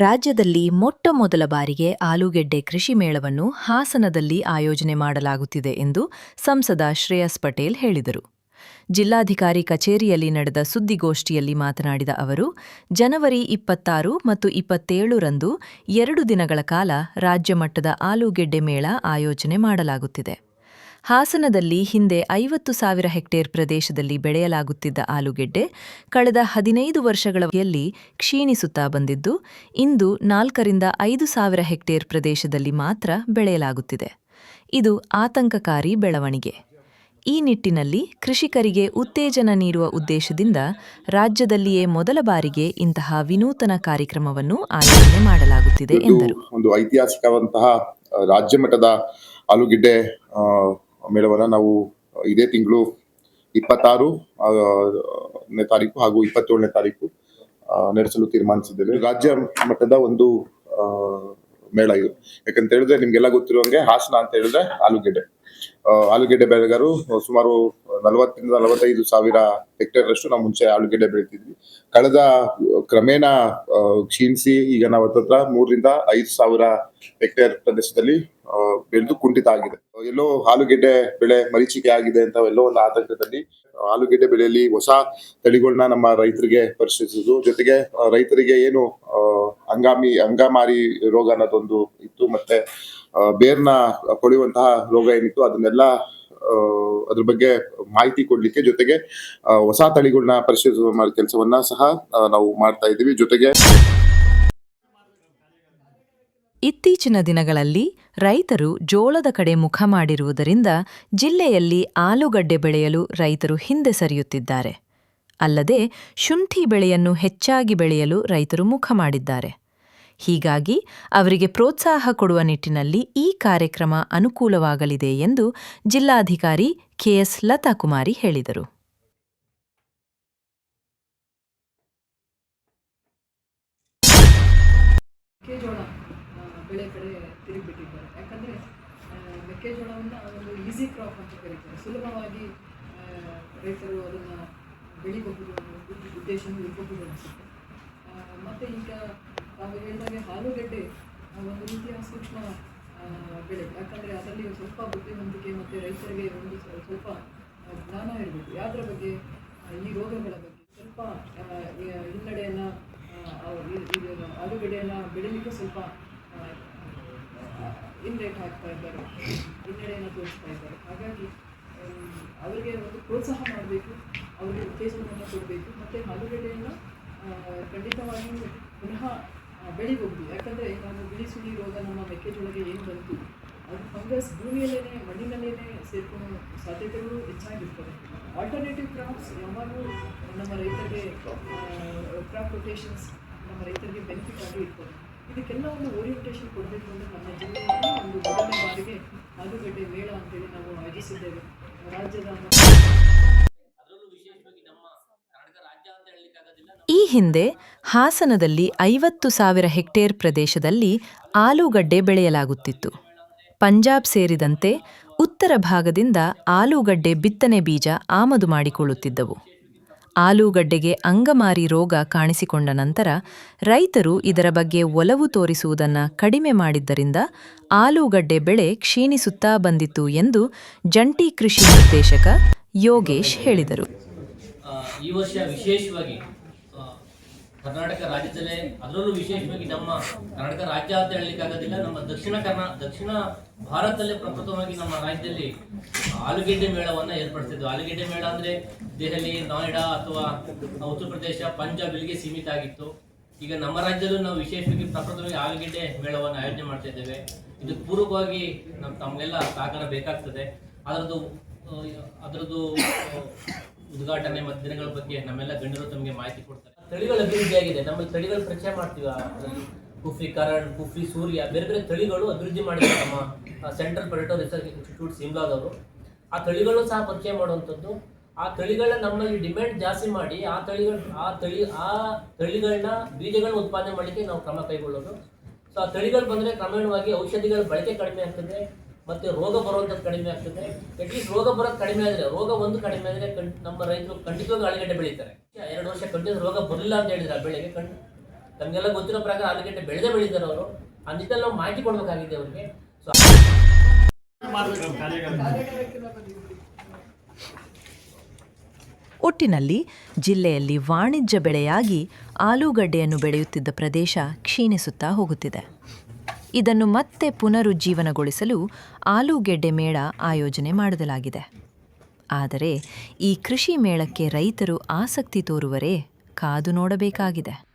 ರಾಜ್ಯದಲ್ಲಿ ಮೊಟ್ಟ ಮೊದಲ ಬಾರಿಗೆ ಆಲೂಗೆಡ್ಡೆ ಕೃಷಿ ಮೇಳವನ್ನು ಹಾಸನದಲ್ಲಿ ಆಯೋಜನೆ ಮಾಡಲಾಗುತ್ತಿದೆ ಎಂದು ಸಂಸದ ಶ್ರೇಯಸ್ ಪಟೇಲ್ ಹೇಳಿದರು. ಜಿಲ್ಲಾಧಿಕಾರಿ ಕಚೇರಿಯಲ್ಲಿ ನಡೆದ ಸುದ್ದಿಗೋಷ್ಠಿಯಲ್ಲಿ ಮಾತನಾಡಿದ ಅವರು, ಜನವರಿ ಇಪ್ಪತ್ತಾರು ಮತ್ತು ಇಪ್ಪತ್ತೇಳರಂದು ಎರಡು ದಿನಗಳ ಕಾಲ ರಾಜ್ಯ ಮಟ್ಟದ ಆಲೂಗೆಡ್ಡೆ ಮೇಳ ಆಯೋಜನೆ ಮಾಡಲಾಗುತ್ತಿದೆ. ಹಾಸನದಲ್ಲಿ ಹಿಂದೆ ಐವತ್ತು ಸಾವಿರ ಹೆಕ್ಟೇರ್ ಪ್ರದೇಶದಲ್ಲಿ ಬೆಳೆಯಲಾಗುತ್ತಿದ್ದ ಆಲೂಗೆಡ್ಡೆ ಕಳೆದ ಹದಿನೈದು ವರ್ಷಗಳಲ್ಲಿ ಕ್ಷೀಣಿಸುತ್ತಾ ಬಂದಿದ್ದು ಇಂದು ನಾಲ್ಕರಿಂದ ಐದು ಸಾವಿರ ಹೆಕ್ಟೇರ್ ಪ್ರದೇಶದಲ್ಲಿ ಮಾತ್ರ ಬೆಳೆಯಲಾಗುತ್ತಿದೆ. ಇದು ಆತಂಕಕಾರಿ ಬೆಳವಣಿಗೆ. ಈ ನಿಟ್ಟಿನಲ್ಲಿ ಕೃಷಿಕರಿಗೆ ಉತ್ತೇಜನ ನೀಡುವ ಉದ್ದೇಶದಿಂದ ರಾಜ್ಯದಲ್ಲಿಯೇ ಮೊದಲ ಬಾರಿಗೆ ಇಂತಹ ವಿನೂತನ ಕಾರ್ಯಕ್ರಮವನ್ನು ಆಯೋಜನೆ ಮಾಡಲಾಗುತ್ತಿದೆ ಎಂದರು. ಒಂದು ಐತಿಹಾಸಿಕವಂತಹ ರಾಜ್ಯ ಮಟ್ಟದ ಆಲೂಗೆಡ್ಡೆ ಮೇಳವನ್ನ ನಾವು ಇದೇ ತಿಂಗಳು ಇಪ್ಪತ್ತಾರು ತಾರೀಕು ಹಾಗೂ ಇಪ್ಪತ್ತೇಳನೇ ತಾರೀಕು ನಡೆಸಲು ತೀರ್ಮಾನಿಸಿದ್ದೇವೆ. ರಾಜ್ಯ ಮಟ್ಟದ ಒಂದು ಮೇಳ ಇದು. ಯಾಕಂತ ಹೇಳಿದ್ರೆ ನಿಮ್ಗೆಲ್ಲ ಗೊತ್ತಿರುವಂಗೆ ಹಾಸನ ಅಂತ ಹೇಳಿದ್ರೆ ಆಲೂಗೆಡ್ಡೆ. ಆಲೂಗೆಡ್ಡೆ ಬೆಳೆಗಾರರು ಸುಮಾರು ನಲವತ್ತರಿಂದ ನಲವತ್ತೈದು ಸಾವಿರ ಹೆಕ್ಟೇರ್ ಅಷ್ಟು ನಾವು ಮುಂಚೆ ಆಲೂಗೆಡ್ಡೆ ಬೆಳಿತಿದ್ವಿ. ಕಳೆದ, ಕ್ರಮೇಣ ಕ್ಷೀಣಿಸಿ ಈಗ ನಾವು ಮೂರರಿಂದ ಐದು ಸಾವಿರ ಹೆಕ್ಟೇರ್ ಪ್ರದೇಶದಲ್ಲಿ ಬೆಳೆದು ಕುಂಠಿತ ಆಗಿದೆ. ಎಲ್ಲೋ ಆಲೂಗೆಡ್ಡೆ ಬೆಳೆ ಮರೀಚಿಕೆ ಆಗಿದೆ ಅಂತ ಎಲ್ಲೋ ಒಂದು ಆತಂಕದಲ್ಲಿ, ಆಲೂಗೆಡ್ಡೆ ಬೆಳೆಯಲ್ಲಿ ಹೊಸ ತಳಿಗಳನ್ನ ನಮ್ಮ ರೈತರಿಗೆ ಪರಿಶೀಲಿಸುವುದು ಜೊತೆಗೆ ರೈತರಿಗೆ ಏನು ಅಂಗಾಮಿ, ಅಂಗಾಮಾರಿ ರೋಗ ಅನ್ನೋದೊಂದು ಇತ್ತು ಮತ್ತೆ ಬೇರ್ನ ಕೊಳೆಯುವಂತಹ ರೋಗ ಏನಿತ್ತು ಅದನ್ನೆಲ್ಲ ಅದ್ರ ಬಗ್ಗೆ ಮಾಹಿತಿ ಕೊಡ್ಲಿಕ್ಕೆ ಜೊತೆಗೆ ಹೊಸ ತಳಿಗಳನ್ನ ಪರಿಶೀಲಿಸುವ ಕೆಲಸವನ್ನ ಸಹ ನಾವು ಮಾಡ್ತಾ ಇದ್ದೀವಿ. ಜೊತೆಗೆ ಇತ್ತೀಚಿನ ದಿನಗಳಲ್ಲಿ ರೈತರು ಜೋಳದ ಕಡೆ ಮುಖ ಮಾಡಿರುವುದರಿಂದ ಜಿಲ್ಲೆಯಲ್ಲಿ ಆಲೂಗಡ್ಡೆ ಬೆಳೆಯಲು ರೈತರು ಹಿಂದೆ ಸರಿಯುತ್ತಿದ್ದಾರೆ. ಅಲ್ಲದೆ ಶುಂಠಿ ಬೆಳೆಯನ್ನು ಹೆಚ್ಚಾಗಿ ಬೆಳೆಯಲು ರೈತರು ಮುಖ ಮಾಡಿದ್ದಾರೆ. ಹೀಗಾಗಿ ಅವರಿಗೆ ಪ್ರೋತ್ಸಾಹ ಕೊಡುವ ನಿಟ್ಟಿನಲ್ಲಿ ಈ ಕಾರ್ಯಕ್ರಮ ಅನುಕೂಲವಾಗಲಿದೆ ಎಂದು ಜಿಲ್ಲಾಧಿಕಾರಿ ಕೆಎಸ್ ಲತಾಕುಮಾರಿ ಹೇಳಿದರು. ಬೆಳೆ ಕಡೆ ತಿರುಗಿಬಿಟ್ಟಿದ್ದಾರೆ. ಯಾಕಂದರೆ ಮೆಕ್ಕೆಜೋಳವನ್ನು ಒಂದು ಈಸಿ ಕ್ರಾಪ್ ಅಂತ ಕರೀತಾರೆ. ಸುಲಭವಾಗಿ ರೈತರು ಅದನ್ನು ಬೆಳಿಬಹುದು ಉದ್ದೇಶನೂ ಇರಬಹುದು ಅನಿಸುತ್ತೆ. ಮತ್ತು ಈಗ ನಾವು ಹೇಳಿದಾಗೆ ಆಲೂಗೆಡ್ಡೆ ಒಂದು ರೀತಿಯ ಸೂಕ್ಷ್ಮ ಬೆಳೆ. ಯಾಕಂದರೆ ಅದರಲ್ಲಿ ಸ್ವಲ್ಪ ಬುದ್ಧಿವಂತಿಕೆ ಮತ್ತು ರೈತರಿಗೆ ಒಂದು ಸ್ವ- ಸ್ವಲ್ಪ ಜ್ಞಾನ ಇರಬೇಕು. ಯಾವುದರ ಬಗ್ಗೆ? ಈ ರೋಗಗಳ ಬಗ್ಗೆ. ಸ್ವಲ್ಪ ಹಿನ್ನಡೆಯನ್ನು ಆಲೂಗಡ್ಡೆಯನ್ನು ಬೆಳಿಲಿಕ್ಕೆ ಸ್ವಲ್ಪ ಇನ್ರೇಟ್ ಹಾಕ್ತಾ ಇದ್ದಾರೆ. ಹಿನ್ನಡೆಯನ್ನು ತೋರಿಸ್ತಾ ಇದ್ದಾರೆ. ಹಾಗಾಗಿ ಅವರಿಗೆ ಒಂದು ಪ್ರೋತ್ಸಾಹ ಮಾಡಬೇಕು. ಅವರಿಗೆ ಉತ್ತೇಜನವನ್ನು ಕೊಡಬೇಕು. ಮತ್ತು ಆಲೂಗಡ್ಡೆಯನ್ನು ಖಂಡಿತವಾಗಿ ಖಂಡಿತವಾಗಿಯೂ ಪುನಃ ಬೆಳಿಬಹುದು ಯಾಕಂದರೆ ನಾವು ಬಿಳಿ ಸುಳಿ ರೋಗ ನಮ್ಮ ಮೆಕ್ಕೆಜೋಳಗೆ ಏನು ಬಂತು, ಅದು ಫಂಗಸ್ ಭೂಮಿಯಲ್ಲೇ ಮಣ್ಣಿನಲ್ಲೇ ಸೇರ್ಕೊಳ್ಳೋ ಸಾಧ್ಯತೆಗಳು ಹೆಚ್ಚಾಗಿರ್ತವೆ. ಆಲ್ಟರ್ನೇಟಿವ್ ಕ್ರಾಪ್ಸ್ ಯಾವಾಗಲೂ ನಮ್ಮ ರೈತರಿಗೆ ಕ್ರಾಪ್ ರೊಟೇಷನ್ಸ್ ನಮ್ಮ ರೈತರಿಗೆ ಬೆನಿಫಿಟ್ ಆಗಿ ಇರ್ತದೆ ಇದಕ್ಕೆಲ್ಲ ಒಂದು ಓರಿಯೆಂಟೇಷನ್ ಕೊಡಬೇಕು ಅಂತ ನಮ್ಮ ಜಿಲ್ಲೆಯಲ್ಲಿ ಒಂದು ಮೊದಲನೇ ಬಾರಿಗೆ ಆಲೂಗಡ್ಡೆ ಮೇಳ ಅಂತೇಳಿ ನಾವು ಆಯೋಜಿಸಿದ್ದೇವೆ. ರಾಜ್ಯದ ಅದರಲ್ಲೂ ವಿಶೇಷವಾಗಿ ನಮ್ಮ ಕರ್ನಾಟಕ ರಾಜ್ಯ ಅಂತ ಹೇಳಲಿಕ್ಕಾಗೋದಿಲ್ಲ ಈ ಹಿಂದೆ ಹಾಸನದಲ್ಲಿ ಐವತ್ತು ಸಾವಿರ ಹೆಕ್ಟೇರ್ ಪ್ರದೇಶದಲ್ಲಿ ಆಲೂಗಡ್ಡೆ ಬೆಳೆಯಲಾಗುತ್ತಿತ್ತು. ಪಂಜಾಬ್ ಸೇರಿದಂತೆ ಉತ್ತರ ಭಾಗದಿಂದ ಆಲೂಗಡ್ಡೆ ಬಿತ್ತನೆ ಬೀಜ ಆಮದು ಮಾಡಿಕೊಳ್ಳುತ್ತಿದ್ದವು. ಆಲೂಗಡ್ಡೆಗೆ ಅಂಗಮಾರಿ ರೋಗ ಕಾಣಿಸಿಕೊಂಡ ನಂತರ ರೈತರು ಇದರ ಬಗ್ಗೆ ಒಲವು ತೋರಿಸುವುದನ್ನು ಕಡಿಮೆ ಮಾಡಿದ್ದರಿಂದ ಆಲೂಗಡ್ಡೆ ಬೆಳೆ ಕ್ಷೀಣಿಸುತ್ತಾ ಬಂದಿತು ಎಂದು ಜಂಟಿ ಕೃಷಿ ನಿರ್ದೇಶಕ ಯೋಗೇಶ್ ಹೇಳಿದರು. ಈ ವರ್ಷ ವಿಶೇಷವಾಗಿ ಕರ್ನಾಟಕ ರಾಜ್ಯದಲ್ಲೇ ಅದರಲ್ಲೂ ವಿಶೇಷವಾಗಿ ನಮ್ಮ ಕರ್ನಾಟಕ ರಾಜ್ಯ ಅಂತ ಹೇಳಲಿಕ್ಕಾಗೋದಿಲ್ಲ ನಮ್ಮ ದಕ್ಷಿಣ ಕರ್ನಾ, ದಕ್ಷಿಣ ಭಾರತದಲ್ಲೇ ಪ್ರಪ್ರಥಮವಾಗಿ ನಮ್ಮ ರಾಜ್ಯದಲ್ಲಿ ಆಲೂಗೆಡ್ಡೆ ಮೇಳವನ್ನು ಏರ್ಪಡಿಸಿದ್ವಿ ಆಲೂಗೆಡ್ಡೆ ಮೇಳ ಅಂದ್ರೆ ದೆಹಲಿ, ನೋಯ್ಡಾ ಅಥವಾ ಉತ್ತರ ಪ್ರದೇಶ, ಪಂಜಾಬ್ ಇಲ್ಲಿಗೆ ಸೀಮಿತ ಆಗಿತ್ತು. ಈಗ ನಮ್ಮ ರಾಜ್ಯದಲ್ಲೂ ನಾವು ವಿಶೇಷವಾಗಿ ಪ್ರಪ್ರಥಮವಾಗಿ ಆಲೂಗೆಡ್ಡೆ ಮೇಳವನ್ನು ಆಯೋಜನೆ ಮಾಡ್ತಾ ಇದ್ದೇವೆ. ಇದಕ್ಕೆ ಪೂರ್ವಕವಾಗಿ ನಮ್ಮ ತಮಗೆಲ್ಲ ಸಹಕಾರ ಬೇಕಾಗ್ತದೆ. ಅದರದ್ದು ಅದರದ್ದು ಉದ್ಘಾಟನೆ ಮತ್ತು ದಿನಗಳ ಬಗ್ಗೆ ನಮ್ಮೆಲ್ಲ ಗಣ್ಯರು ತಮಗೆ ಮಾಹಿತಿ ಕೊಡ್ತಾರೆ. ತಳಿಗಳ ಅಭಿವೃದ್ಧಿ ಆಗಿದೆ. ನಮ್ಮಲ್ಲಿ ತಳಿಗಳು ಪರಿಚಯ ಮಾಡ್ತೀವಿ? ಕುಫಿ ಕರಣ್ ಕುಫಿ ಸೂರ್ಯ, ಬೇರೆ ಬೇರೆ ತಳಿಗಳು ಅಭಿವೃದ್ಧಿ ಮಾಡಿದ್ರು ನಮ್ಮ ಸೆಂಟ್ರಲ್ ಪೊಟೆಟೋ ರಿಸರ್ಚ್ ಇನ್ಸ್ಟಿಟ್ಯೂಟ್ ಸಿಮ್ಲಾದವರು. ಆ ತಳಿಗಳು ಸಹ ಪರಿಚಯ ಮಾಡುವಂಥದ್ದು. ಆ ತಳಿಗಳನ್ನ ನಮ್ಮಲ್ಲಿ ಡಿಮ್ಯಾಂಡ್ ಜಾಸ್ತಿ ಮಾಡಿ ಆ ತಳಿಗಳು, ಆ ತಳಿ, ಆ ತಳಿಗಳನ್ನ ಬೀಜಗಳನ್ನ ಉತ್ಪಾದನೆ ಮಾಡಲಿಕ್ಕೆ ನಾವು ಕ್ರಮ ಕೈಗೊಳ್ಳೋದು. ಸೊ ಆ ತಳಿಗಳು ಬಂದರೆ ಕ್ರಮೇಣವಾಗಿ ಔಷಧಿಗಳ ಬಳಕೆ ಕಡಿಮೆ ಆಗ್ತದೆ. ಮತ್ತೆ ರೋಗ ಬರುವಂಥದ್ದು ಕಡಿಮೆ ಆಗ್ತದೆ. ಅಟ್ಲೀಸ್ಟ್ ರೋಗ ಬರೋದು ಕಡಿಮೆ ಆದರೆ, ರೋಗ ಒಂದು ಕಡಿಮೆ ಆದರೆ ಕಣ್, ನಮ್ಮ ರೈತರು ಖಂಡಿತವಾಗಿ ಆಲೂಗಡ್ಡೆ ಬೆಳೀತಾರೆ. ಎರಡು ವರ್ಷ ಕಂಟಿನ್ಯೂಸ್ ರೋಗ ಬರಲಿಲ್ಲ ಅಂತ ಹೇಳಿದ್ರೆ ಆ ಬೆಳೆಗೆ ಕಣ್ ನಮಗೆಲ್ಲ ಗೊತ್ತಿರೋ ಪ್ರಕಾರ ಆಲೂಗಡ್ಡೆ ಬೆಳೆದೇ ಬೆಳೀತಾರೆ ಅವರು. ಆ ನಾವು ಮಾಹಿತಿ ಕೊಡಬೇಕಾಗಿದೆ ಅವರಿಗೆ. ಸೊ ಒಟ್ಟಿನಲ್ಲಿ ಜಿಲ್ಲೆಯಲ್ಲಿ ವಾಣಿಜ್ಯ ಬೆಳೆಯಾಗಿ ಆಲೂಗಡ್ಡೆಯನ್ನು ಬೆಳೆಯುತ್ತಿದ್ದ ಪ್ರದೇಶ ಕ್ಷೀಣಿಸುತ್ತಾ ಹೋಗುತ್ತಿದೆ. ಇದನ್ನು ಮತ್ತೆ ಪುನರುಜ್ಜೀವನಗೊಳಿಸಲು ಆಲೂಗೆಡ್ಡೆ ಮೇಳ ಆಯೋಜನೆ ಮಾಡಲಾಗಿದೆ. ಆದರೆ ಈ ಕೃಷಿ ಮೇಳಕ್ಕೆ ರೈತರು ಆಸಕ್ತಿ ತೋರುವರೇ ಕಾದು ನೋಡಬೇಕಾಗಿದೆ.